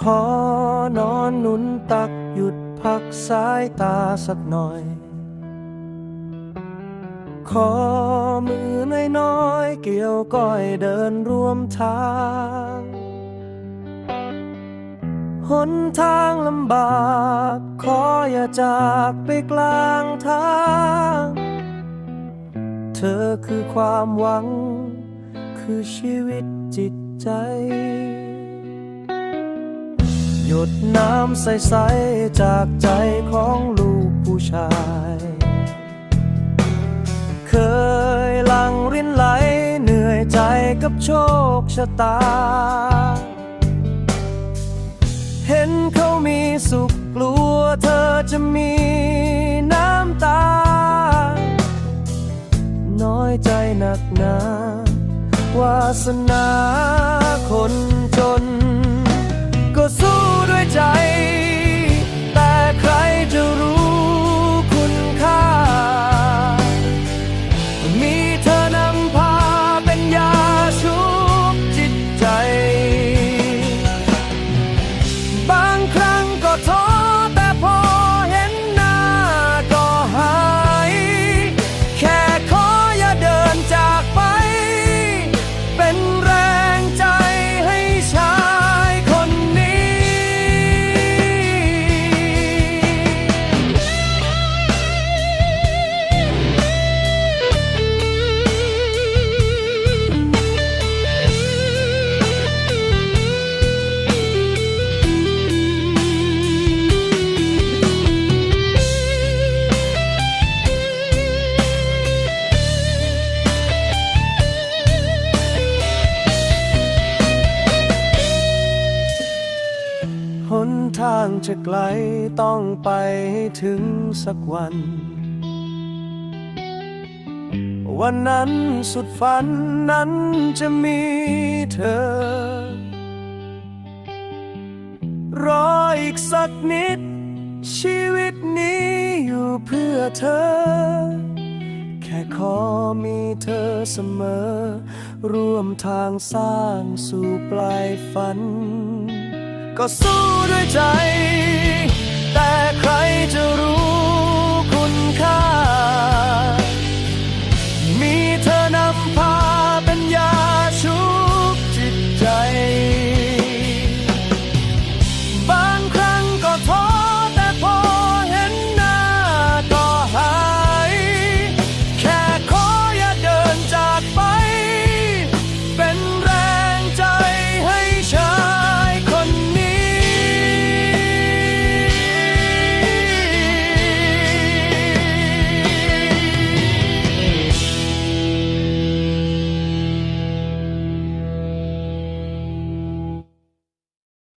ขอนอนหนุนตักหยุดพักสายตาสักหน่อย ขอมือน้อยๆเกี่ยวก้อยเดินร่วมทางหนทางลำบาก ขออย่าจากไปกลางทาง เธอคือความหวัง คือชีวิตจิตใจ หยดน้ำใส ๆ จากใจของลูกผู้ชาย เคยหลังรินไหลเหนื่อยใจกับโชคชะตา เห็นเขามีสุขกลัวเธอจะมีน้ำตา น้อยใจหนักหนาวาสนาคนจน ก็สู้ ทางจะไกลต้องไปให้ถึงสักวัน วันนั้นสุดฝันนั้นจะมีเธอ รออีกสักนิด ชีวิตนี้อยู่เพื่อเธอ แค่ขอมีเธอเสมอ ร่วมทางสร้างสู่ปลายฝัน ก็สู้ด้วยใจ แต่ใครจะรู้